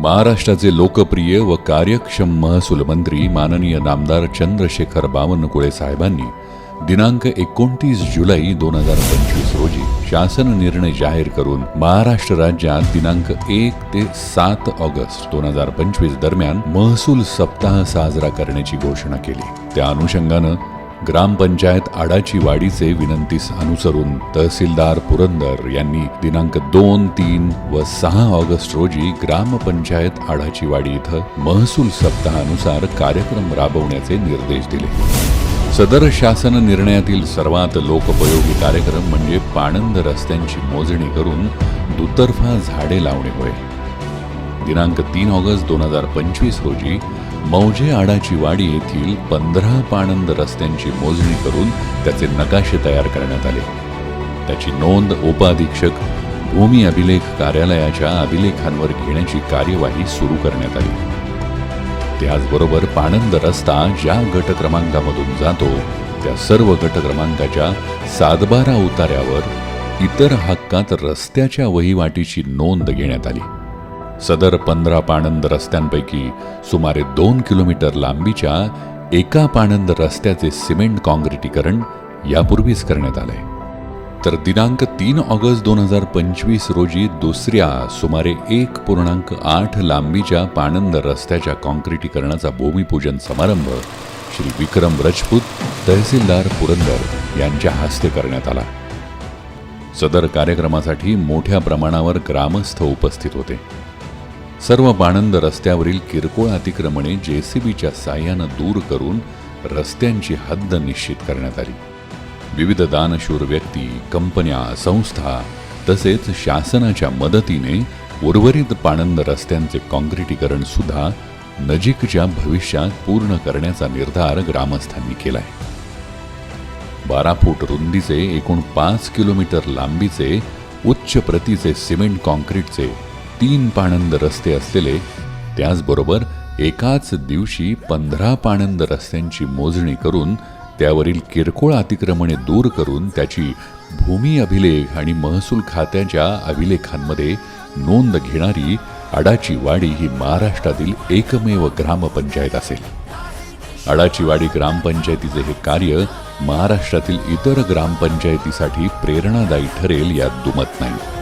महाराष्ट्राचे लोकप्रिय व कार्यक्षम महसूल मंत्री माननीय नामदार चंद्रशेखर बावनकुळे साहेबांनी दिनांक एकोणतीस जुलै दोन हजार पंचवीस रोजी शासन निर्णय जाहीर करून महाराष्ट्र राज्यात दिनांक एक ते सात ऑगस्ट दोन हजार पंचवीस दरम्यान महसूल सप्ताह साजरा करण्याची घोषणा केली. त्या अनुषंगानं ग्रामपंचायत आडाची वाडीचे विनंतीस अनुसरून तहसीलदार पुरंदर यांनी दिनांक दोन तीन व सहा ऑगस्ट रोजी ग्रामपंचायत आडाची वाडी इथं महसूल सप्ताहानुसार कार्यक्रम राबवण्याचे निर्देश दिले. सदर शासन निर्णयातील सर्वात लोकोपयोगी कार्यक्रम म्हणजे पाणंद रस्त्यांची मोजणी करून दुतर्फा झाडे लावणे होय. दिनांक तीन ऑगस्ट दोन हजार पंचवीस रोजी मौजे आडाची वाडी येथील पंधरा पाणंद रस्त्यांची मोजणी करून त्याचे नकाशे तयार करण्यात आले. त्याची नोंद उपअधीक्षक भूमी अभिलेख कार्यालयाच्या अभिलेखांवर घेण्याची कार्यवाही सुरू करण्यात आली. त्याचबरोबर पाणंद रस्ता ज्या गटक्रमांकामधून जातो त्या सर्व गटक्रमांकाच्या सातबारा उतार्यावर इतर हक्कात रस्त्याच्या वहिवाटीची नोंद घेण्यात आली. सदर पंधरा पाणंद रस्त्यांपैकी सुमारे दोन किलोमीटर लांबीच्या एका पाणंद रस्त्याचे सिमेंट काँक्रिटीकरण यापूर्वीच करण्यात आलंय. तर दिनांक तीन ऑगस्ट दोन हजार पंचवीस रोजी दुसऱ्या सुमारे एक पूर्णांक आठ लांबीच्या पाणंद रस्त्याच्या काँक्रिटीकरणाचा भूमिपूजन समारंभ श्री विक्रम रजपूत तहसीलदार पुरंदर यांच्या हस्ते करण्यात आला. सदर कार्यक्रमासाठी मोठ्या प्रमाणावर ग्रामस्थ उपस्थित होते. सर्व बाणंद रस्त्यावरील किरकोळ अतिक्रमणे जेसीबीच्या साह्यानं दूर करून रस्त्यांची हद्द निश्चित करण्यात आली. विविध दानशूर व्यक्ती कंपन्या संस्था तसेच शासनाच्या मदतीने उर्वरित पाणंद रस्त्यांचे काँक्रिटीकरण सुद्धा नजीकच्या भविष्यात पूर्ण करण्याचा निर्धार ग्रामस्थांनी केलाय. बारा फूट रुंदीचे एकूण पाच किलोमीटर लांबीचे उच्च प्रतीचे सिमेंट काँक्रीटचे तीन पाणंद रस्ते असलेले त्याचबरोबर एकाच दिवशी पंधरा पाणंद रस्त्यांची मोजणी करून त्यावरील किरकोळ अतिक्रमणे दूर करून त्याची भूमी अभिलेख आणि महसूल खात्याच्या अभिलेखांमध्ये नोंद घेणारी अडाचीवाडी ही महाराष्ट्रातील एकमेव ग्रामपंचायत असेल. अडाचीवाडी ग्रामपंचायतीचे हे कार्य महाराष्ट्रातील इतर ग्रामपंचायतीसाठी प्रेरणादायी ठरेल यात दुमत नाही.